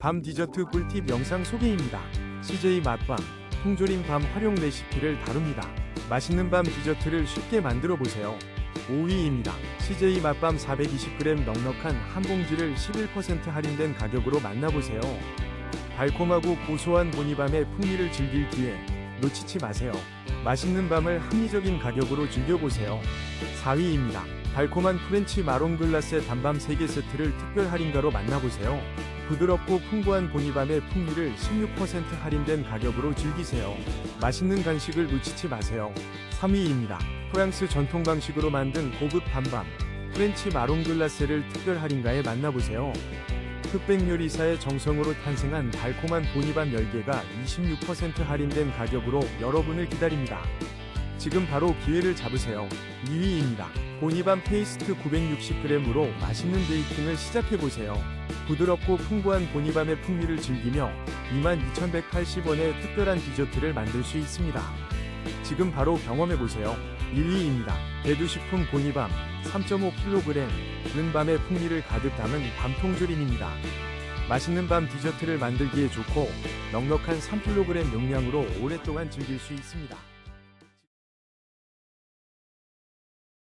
밤 디저트 꿀팁 영상 소개입니다. CJ 맛밤, 통조림 밤 활용 레시피를 다룹니다. 맛있는 밤 디저트를 쉽게 만들어 보세요. 5위입니다. CJ 맛밤 420g 넉넉한 한 봉지를 11% 할인된 가격으로 만나보세요. 달콤하고 고소한 보니밤의 풍미를 즐길 기회 놓치지 마세요. 맛있는 밤을 합리적인 가격으로 즐겨보세요. 4위입니다. 달콤한 프렌치 마롱 글라스의 단밤 3개 세트를 특별 할인가로 만나보세요. 부드럽고 풍부한 보니밤의 풍미를 16% 할인된 가격으로 즐기세요. 맛있는 간식을 놓치지 마세요. 3위입니다. 프랑스 전통 방식으로 만든 고급 밤밤 프렌치 마롱 글라스를 특별 할인가에 만나보세요. 흑백 요리사의 정성으로 탄생한 달콤한 보니밤 10개가 26% 할인된 가격으로 여러분을 기다립니다. 지금 바로 기회를 잡으세요. 2위입니다. 보니밤 페이스트 960g으로 맛있는 베이킹을 시작해보세요. 부드럽고 풍부한 보니밤의 풍미를 즐기며 22,180원의 특별한 디저트를 만들 수 있습니다. 지금 바로 경험해보세요. 1위입니다. 대두식품 보니밤 3.5kg 는 밤의 풍미를 가득 담은 밤통조림입니다. 맛있는 밤 디저트를 만들기에 좋고 넉넉한 3kg 용량으로 오랫동안 즐길 수 있습니다.